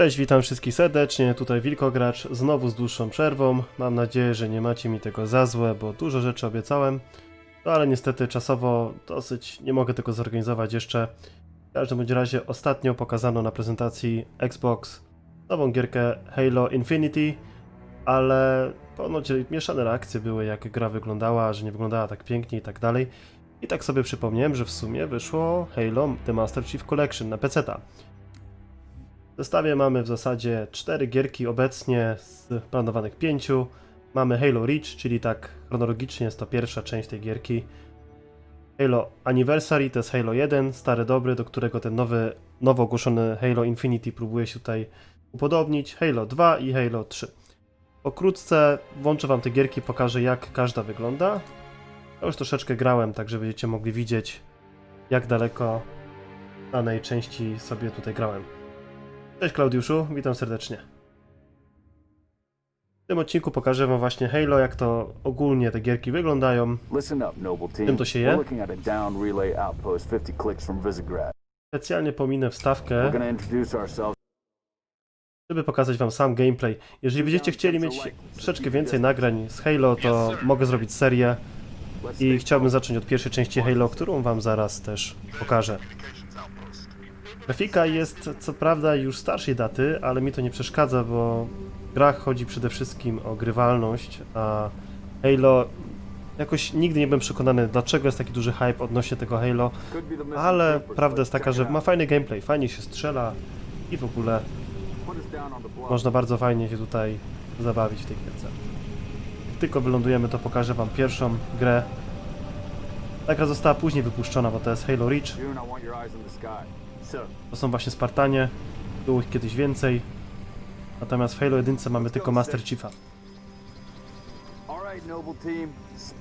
Cześć, witam wszystkich serdecznie, tutaj Wilkogracz, znowu z dłuższą przerwą. Mam nadzieję, że nie macie mi tego za złe, bo dużo rzeczy obiecałem. No ale niestety czasowo dosyć nie mogę tego zorganizować jeszcze. W każdym bądź razie ostatnio pokazano na prezentacji Xbox nową gierkę Halo Infinity, ale ponoć mieszane reakcje były jak gra wyglądała, że nie wyglądała tak pięknie i tak dalej. I tak sobie przypomniałem, że w sumie wyszło Halo The Master Chief Collection na PC-ta. W zestawie mamy w zasadzie cztery gierki obecnie z planowanych pięciu. Mamy Halo Reach, czyli tak chronologicznie jest to pierwsza część tej gierki. Halo Anniversary to jest Halo 1, stary dobry, do którego ten nowy, nowo ogłoszony Halo Infinity próbuje się tutaj upodobnić. Halo 2 i Halo 3. Pokrótce włączę wam te gierki, pokażę jak każda wygląda. Ja już troszeczkę grałem, tak że będziecie mogli widzieć jak daleko danej części sobie tutaj grałem. Cześć Klaudiuszu, witam serdecznie. W tym odcinku pokażę wam właśnie Halo, jak to ogólnie te gierki wyglądają. Tym to się je. looking at a down relay outpost 50 clicks from Visegrad. Specjalnie pominę wstawkę, żeby pokazać wam sam gameplay. Jeżeli będziecie chcieli mieć troszeczkę więcej nagrań z Halo, to mogę zrobić serię i chciałbym zacząć od pierwszej części Halo, którą wam zaraz też pokażę. Grafika jest co prawda już starszej daty, ale mi to nie przeszkadza, bo w grach chodzi przede wszystkim o grywalność, a Halo jakoś nigdy nie byłem przekonany, dlaczego jest taki duży hype odnośnie tego Halo, ale prawda jest taka, że ma fajny gameplay, fajnie się strzela i w ogóle można bardzo fajnie się tutaj zabawić w tej gierce. Jak tylko wylądujemy, to pokażę wam pierwszą grę. Ta gra została później wypuszczona, bo to jest Halo Reach. To są właśnie Spartanie. Było ich kiedyś więcej. Natomiast w Halo 1 mamy tylko Master Chiefa. These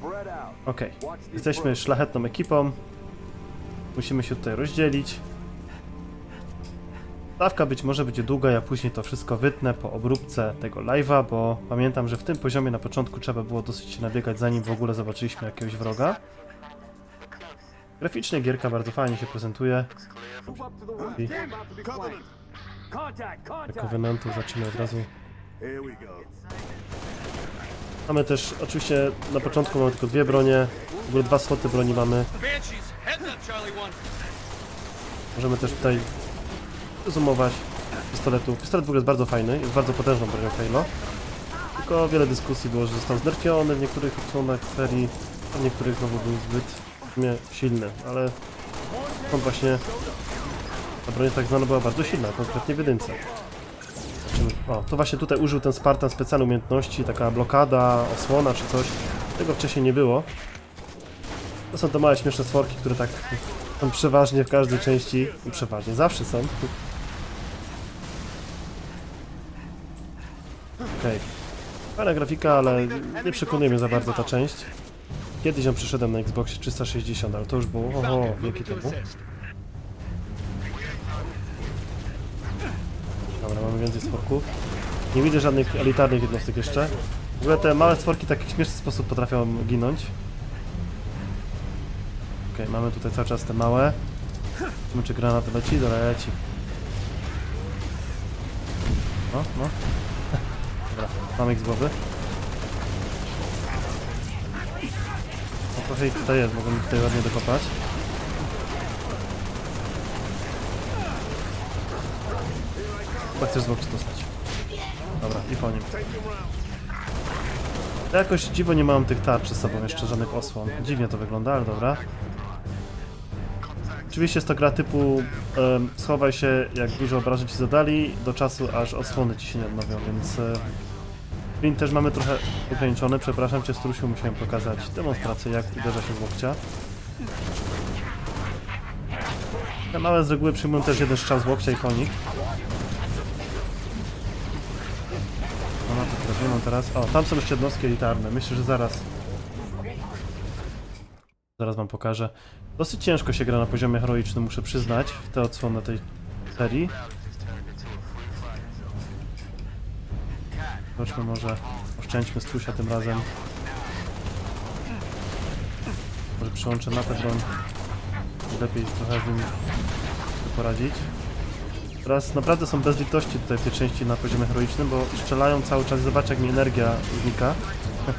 Jesteśmy szlachetną ekipą. Musimy się tutaj rozdzielić. Stawka być może będzie długa, ja później to wszystko wytnę po obróbce tego live'a, bo pamiętam, że w tym poziomie na początku trzeba było dosyć się nabiegać, zanim w ogóle zobaczyliśmy jakiegoś wroga. Graficznie gierka bardzo fajnie się prezentuje. I contact. Covenantu zaczynamy od razu. Mamy też, oczywiście na początku mamy tylko dwie bronie, w ogóle dwa sloty broni mamy. Możemy też tutaj zoomować pistoletu. Pistolet w ogóle jest bardzo fajny, jest bardzo potężną bronią Halo. Tylko wiele dyskusji było, że został znerfiony w niektórych odsłonach serii, a w niektórych znowu był zbyt sumie silny, ale on właśnie ta broń tak zwana była bardzo silna, konkretnie w jedynce. O, to właśnie tutaj użył ten Spartan specjalnej umiejętności, taka blokada, osłona czy coś. Tego wcześniej nie było. To są te małe śmieszne stworki, które tak są przeważnie w każdej części, przeważnie, zawsze są. Okej. Fajna grafika, ale nie przekonuje mnie za bardzo ta część. Kiedyś ją przyszedłem na Xboxie 360, ale to już było oho, wieki temu. Dobra, mamy więcej stworków. Nie widzę żadnych elitarnych jednostek jeszcze. W ogóle te małe stworki w śmieszny sposób potrafią ginąć. Okej, mamy tutaj cały czas te małe. Zobaczymy, czy granat leci? Dobra, leci. No, no. Dobra, mamy ich z głowy. Trochę ich tutaj jest, mogą mi tutaj ładnie dokopać. Chyba chcesz z boku dostać. Dobra, i po nim. Ja jakoś dziwo nie mam tych tarcz ze sobą jeszcze, żadnych osłon. Dziwnie to wygląda, ale dobra. Oczywiście jest to gra typu schowaj się, jak dużo obrażeń ci zadali, do czasu aż osłony ci się nie odnowią, więc e, sprint też mamy trochę ograniczony. Przepraszam cię, Strusiu, musiałem pokazać demonstrację, jak uderza się z łokcia. Te małe z reguły przyjmują też jeden strzał z łokcia i konik. No, no to trafimy teraz. O, tam są jeszcze jednostki elitarne. Myślę, że zaraz Zaraz wam pokażę. Dosyć ciężko się gra na poziomie heroicznym, muszę przyznać, w te odsłony tej serii. Zobaczmy może, oszczędźmy strusia tym razem. Może przyłączę na tę. Lepiej trochę z nim poradzić. Teraz naprawdę są bez litości tutaj te części na poziomie heroicznym, bo strzelają cały czas. Zobacz jak mi energia znika.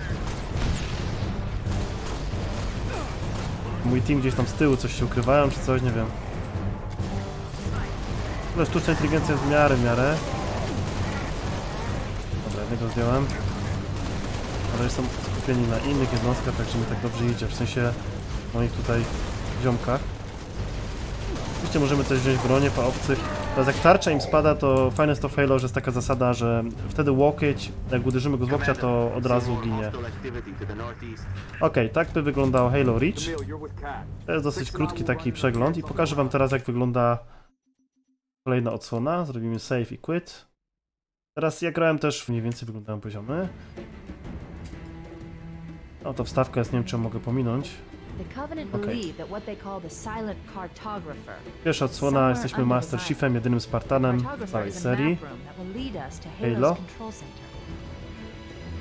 Mój team gdzieś tam z tyłu coś się ukrywają czy coś, nie wiem. Ale sztuczna inteligencja jest w miarę, w miarę. Jednego zdjąłem. Ale są skupieni na innych jednostkach, także mi tak dobrze idzie, w sensie moich tutaj ziomkach. Oczywiście możemy też wziąć bronię po obcych. Teraz jak tarcza im spada, to fajne jest to w Halo, że jest taka zasada, że wtedy łokieć, jak uderzymy go z łokcia, to od razu ginie. Okej, tak by wyglądał Halo Reach. To jest dosyć krótki taki przegląd i pokażę wam teraz jak wygląda kolejna odsłona. Zrobimy save i quit. Teraz ja grałem też, mniej więcej wyglądają poziomy. No to wstawka jest, nie wiem czy mogę pominąć. Okay. Pierwsza odsłona, jesteśmy Master Chiefem, jedynym Spartanem w całej serii. Halo.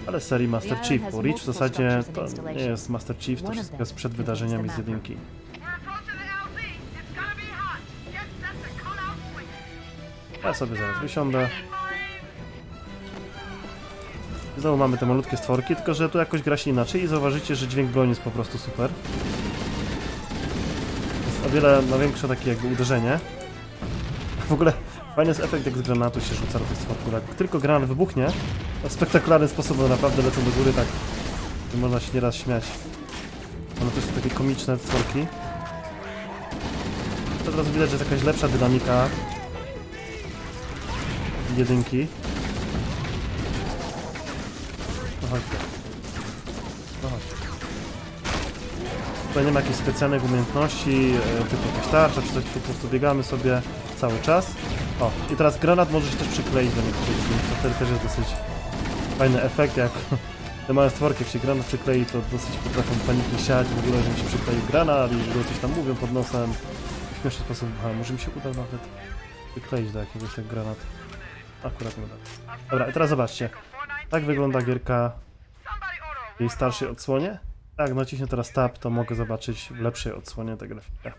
Ale serii Master Chief, bo Reach w zasadzie to nie jest Master Chief, to wszystko jest przed wydarzeniami z jedynki. Ja sobie zaraz wysiądę. Znowu mamy te malutkie stworki, tylko że tu jakoś gra się inaczej i zauważycie, że dźwięk broni jest po prostu super. Jest o wiele na większe takie jakby uderzenie. W ogóle fajny jest efekt jak z granatu się rzuca do tych stworków. Jak tylko granat wybuchnie, to w spektakularny sposób one naprawdę lecą do góry tak, można się nieraz śmiać. One też są takie komiczne stworki. To od razu widać, że jest jakaś lepsza dynamika jedynki. Chodź tu. No. Tutaj nie ma jakichś specjalnych umiejętności, e, typu jakaś tarcza czy coś, po prostu biegamy sobie cały czas. O, i teraz granat może się też przykleić do niektórych z to wtedy też jest dosyć fajny efekt, jak te małe stworki, jak się granat przyklei, to dosyć potrafią paniki siać, w ogóle, że mi się przykleił granat i w ogóle coś tam mówią pod nosem. W śmieszny sposób, a może mi się uda nawet przykleić do jakiegoś tak granat. Akurat nie uda. Dobra, i teraz zobaczcie. Tak wygląda gierka w jej starszej odsłonie. Tak, naciśnę teraz tab, to mogę zobaczyć w lepszej odsłonie tę grafikę.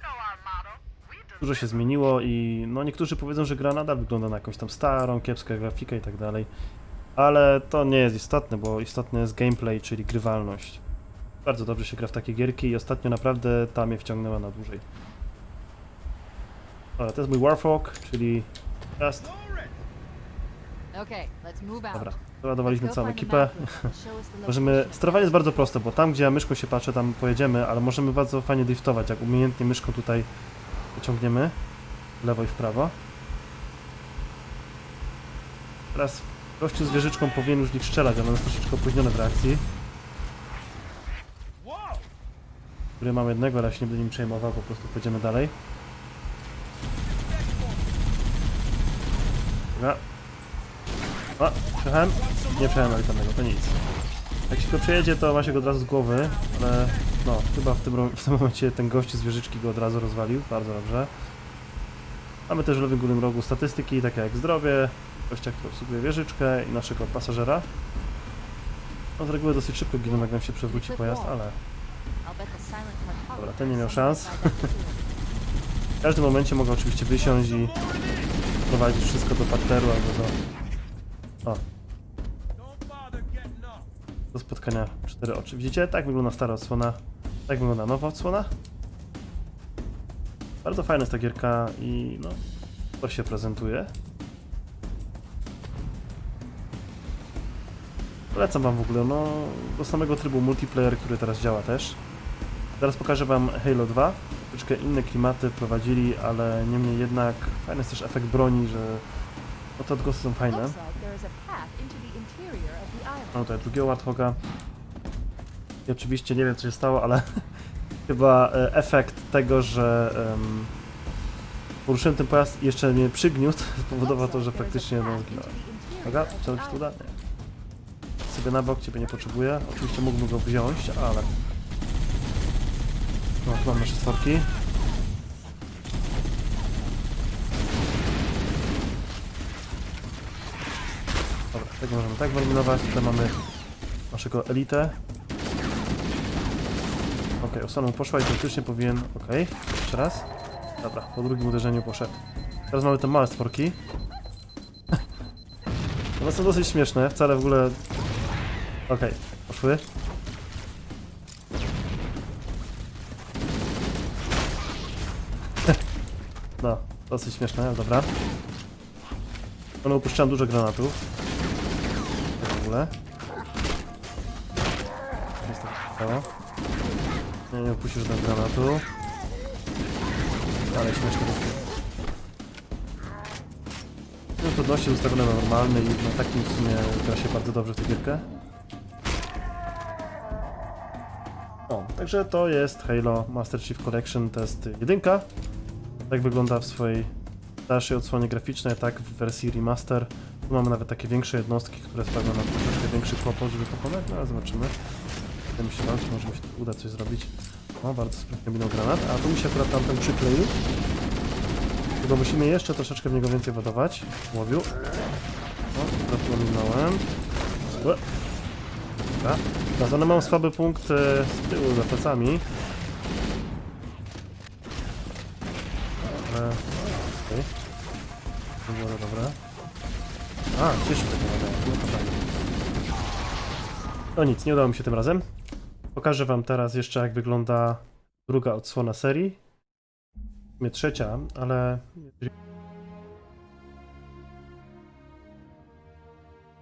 Dużo się zmieniło i no niektórzy powiedzą, że gra nadal wygląda na jakąś tam starą, kiepską grafikę i tak dalej. Ale to nie jest istotne, bo istotny jest gameplay, czyli grywalność. Bardzo dobrze się gra w takie gierki i ostatnio naprawdę ta mnie wciągnęła na dłużej. Dobra, to jest mój Warthog, czyli out. Dobra, załadowaliśmy całą ekipę. Możemy, sterowanie jest bardzo proste, bo tam gdzie ja myszką się patrzę, tam pojedziemy, ale możemy bardzo fajnie driftować, jak umiejętnie myszką tutaj pociągniemy w lewo i w prawo. Teraz gościu z wieżyczką powinien już nich strzelać, ale on jest troszeczkę opóźniony w reakcji. Który mam jednego, ale się nie będę nim przejmował, po prostu pojedziemy dalej. Dobra. O, przejechałem? Nie przejechałem elitarnego, to nic. Jak się go przejedzie, to ma się go od razu z głowy, ale no, chyba w tym, w tym momencie ten gość z wieżyczki go od razu rozwalił, bardzo dobrze. Mamy też w lewym górnym rogu statystyki, takie jak zdrowie, gościa, który obsługuje wieżyczkę i naszego pasażera. No z reguły dosyć szybko giną, jak nam się przewróci pojazd, ale Dobra, ten nie miał szans. w każdym momencie mogę oczywiście wysiąść i prowadzić wszystko do parteru albo do... O, do spotkania cztery oczy. Widzicie? Tak wygląda stara odsłona, tak wygląda nowa odsłona. Bardzo fajna jest ta gierka i no, to się prezentuje. Polecam wam w ogóle, no, do samego trybu multiplayer, który teraz działa też. Zaraz pokażę wam Halo 2. Troszeczkę inne klimaty prowadzili, ale niemniej jednak fajny jest też efekt broni, że no te odgłosy są fajne. Mam tutaj drugiego Warthoga. I oczywiście nie wiem co się stało, ale chyba e, efekt tego, że em, poruszyłem ten pojazd i jeszcze mnie przygniótł, spowodował to, że praktycznie no, zginąłem. Uwaga, czy to uda? Nie. Sobie na bok, ciebie nie potrzebuję. Oczywiście mógłbym go wziąć, ale... No, tu mam nasze stworki. Tego możemy tak wyeliminować. Tutaj mamy naszego elitę. Okej, okay, osaną poszła i teoretycznie powinien... Okej, jeszcze raz. Dobra, po drugim uderzeniu poszedł. Teraz mamy te małe stworki. One są dosyć śmieszne, wcale w ogóle... Okej, poszły. No, dosyć śmieszne, dobra. One upuszczałem dużo granatów. Ogóle. Jest stało. Nie, nie żadnego granatu. Ale śmieszne ruchy. No, trudności ustawione na normalny i na takim w sumie gra się bardzo dobrze w tę gierkę. O, także to jest Halo Master Chief Collection Test 1. Tak wygląda w swojej dalszej odsłonie graficznej, tak w wersji remaster. Tu mamy nawet takie większe jednostki, które sprawią nam troszeczkę większy kłopot, żeby pokonać, no ale zobaczymy. Będę się bać, może mi się uda coś zrobić. O, bardzo sprytnie minął granat, a tu mi się akurat tamten przykleił. Tylko musimy jeszcze troszeczkę w niego więcej ładować. Łowiu. O, akurat go minąłem. Dobra. One mam słaby punkt e, z tyłu za plecami. Ale... Okej. To było dobre. A, nadaje. No nic, nie udało mi się tym razem. Pokażę wam teraz jeszcze jak wygląda druga odsłona serii. Nie trzecia, ale...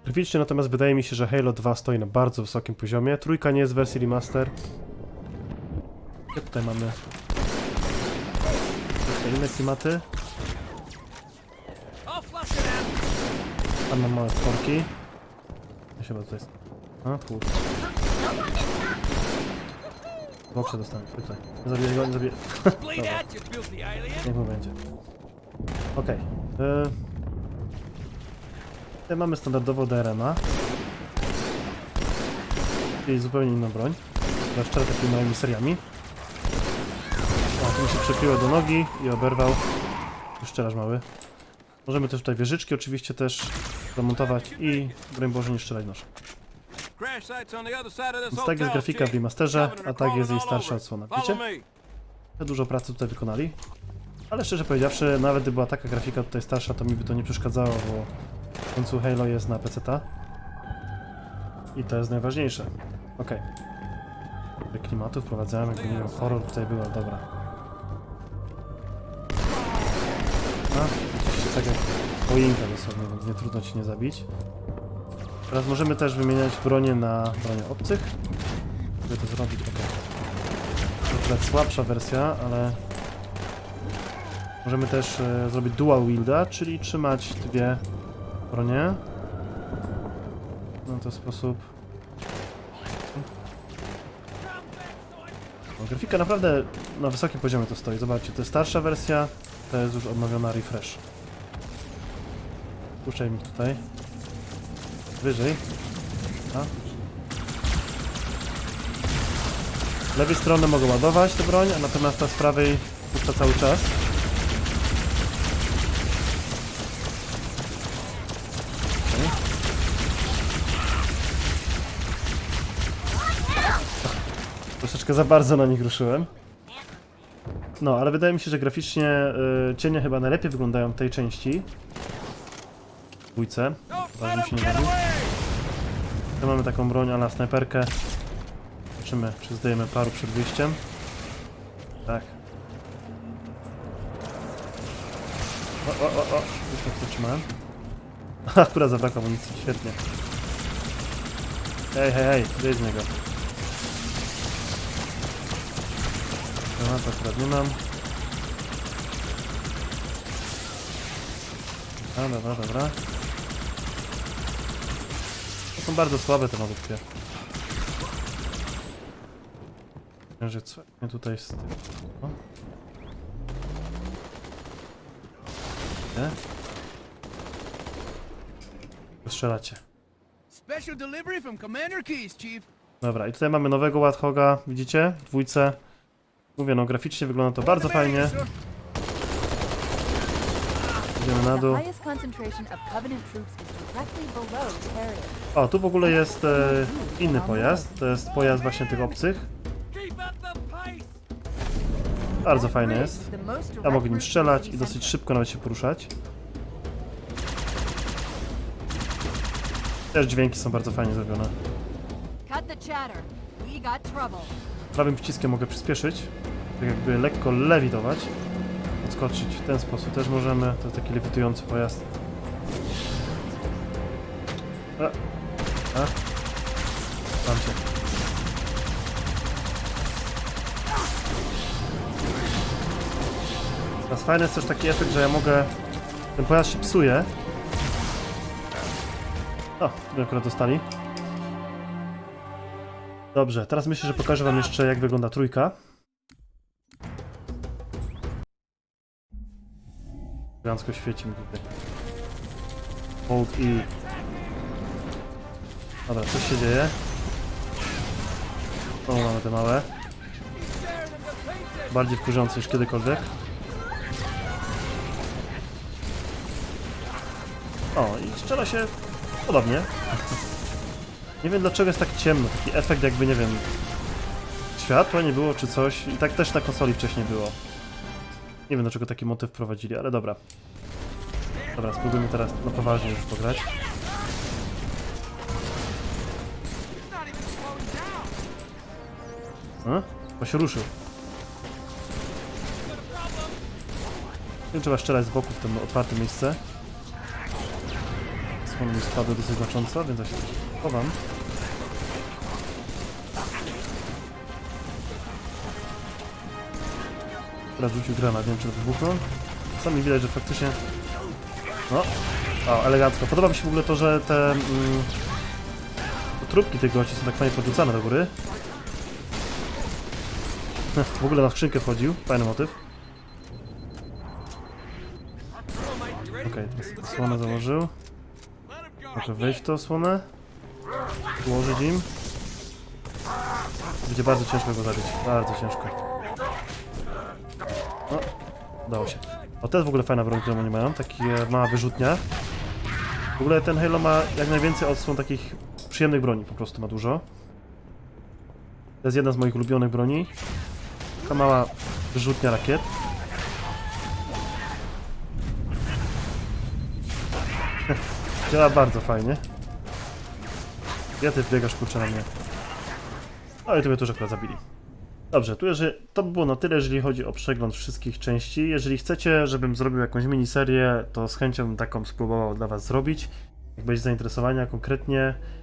Graficznie natomiast wydaje mi się, że Halo 2 stoi na bardzo wysokim poziomie. Trójka nie jest w wersji remaster. Jakie tutaj mamy? Troszkę inne klimaty. Tam mam małe stworki. Ja się chyba tutaj... A, tu. Boksę dostanę, tutaj. Zabiję go, nie zabiję. Niech mu będzie. Okej. Okay. Tutaj mamy standardowo DRM-a. Czyli zupełnie inną broń. Zwłaszcza takimi małymi seriami. O, tu mi się przepiło do nogi i oberwał. Już szczelasz mały. Możemy też tutaj wieżyczki oczywiście też zamontować i broń Boże nie strzelać this Więc tak jest grafika w remasterze, a tak jest jej starsza odsłona. Widzicie? Dużo pracy tutaj wykonali. Ale szczerze powiedziawszy, nawet gdyby była taka grafika tutaj starsza, to mi by to nie przeszkadzało, bo w końcu Halo jest na PC-ta. I to jest najważniejsze. Okej. Okay. Klimatu wprowadzałem, jakby nie wiem, horror tutaj było, dobra. A, choinka dosłownie, więc nie trudno ci nie zabić. Teraz możemy też wymieniać bronie na bronie obcych. Żeby to zrobić, okej. To akurat słabsza wersja, ale możemy też e, zrobić dual wielda, czyli trzymać dwie bronie. No to sposób. Grafika naprawdę na wysokim poziomie to stoi. Zobaczcie, to jest starsza wersja, to jest już odnowiona refresh. Puszczaj mi tutaj. Wyżej. A. Z lewej strony mogę ładować tę broń, a natomiast ta z prawej puszcza cały czas. Troszeczkę za bardzo na nich ruszyłem. No, ale wydaje mi się, że graficznie y, cienie chyba najlepiej wyglądają w tej części. Dwójce. Don't Bardzo mi się nie bawi. Tu mamy taką broń ala snajperkę. Zobaczymy, czy zdajemy paru przed wyjściem. Tak. O, o, o, o. Już tak zatrzymałem. Akurat zabrakło amunicji, świetnie. Hej, hej, hej, wyjdź z niego. Granat akurat nie mam. Dobra, dobra, dobra. Są bardzo słabe te. Że co mnie tutaj z tym... O. Nie? Strzelacie. Special delivery from Commander Keys, Chief. Dobra, i tutaj mamy nowego Warthoga, widzicie? W dwójce. Mówię, no graficznie wygląda to bardzo fajnie. Idziemy na The dół. highest concentration of Covenant troops is directly below Terrier. O, tu w ogóle jest e, inny pojazd. To jest pojazd właśnie tych obcych. Bardzo fajny jest. Ja mogę nim strzelać i dosyć szybko nawet się poruszać. Też dźwięki są bardzo fajnie zrobione. Prawym przyciskiem mogę przyspieszyć, tak jakby lekko lewitować, odskoczyć w ten sposób też możemy. To jest taki lewitujący pojazd. A, a. Teraz fajny jest też taki efekt, że ja mogę... Ten pojazd się psuje. O, akurat dostali. Dobrze, teraz myślę, że pokażę wam jeszcze jak wygląda trójka. Elegancko świeci mi tutaj. Hold i... Dobra, coś się dzieje. O, mamy te małe. Bardziej wkurzające niż kiedykolwiek. O, i strzela się podobnie. Nie wiem dlaczego jest tak ciemno, taki efekt jakby, nie wiem, światła nie było czy coś. I tak też na konsoli wcześniej było. Nie wiem dlaczego taki motyw wprowadzili, ale dobra. Dobra, spróbujmy teraz na poważnie już pograć. A? Bo się ruszył. Nie trzeba strzelać z boku w tym otwarte miejsce. Słony mi spadły dosyć znacząco, więc ja się chowam. Teraz rzucił granat, nie wiem czy to wybuchło. Sami widać, że faktycznie... No, o, elegancko. Podoba mi się w ogóle to, że te... Mm, trupki tych gości są tak fajnie podrzucane do góry. W ogóle na skrzynkę wchodził, fajny motyw. Okej, słonę założył. Muszę wejść w tą słonę. Ułożyć im. Będzie bardzo ciężko go zabić. Bardzo ciężko. No, udało się. O, to jest w ogóle fajna broń, którą oni mają. Taki e, mała wyrzutnia. W ogóle ten Halo ma jak najwięcej odsłon takich przyjemnych broni. Po prostu ma dużo. To jest jedna z moich ulubionych broni. Taka mała wyrzutnia rakiet. Działa bardzo fajnie. Ja ty biegasz kurczę na mnie. No i tu mnie też akurat zabili. Dobrze, tu jeżeli, to by było na tyle, jeżeli chodzi o przegląd wszystkich części. Jeżeli chcecie, żebym zrobił jakąś miniserię, to z chęcią taką spróbował dla was zrobić. Jak będzie zainteresowania konkretnie,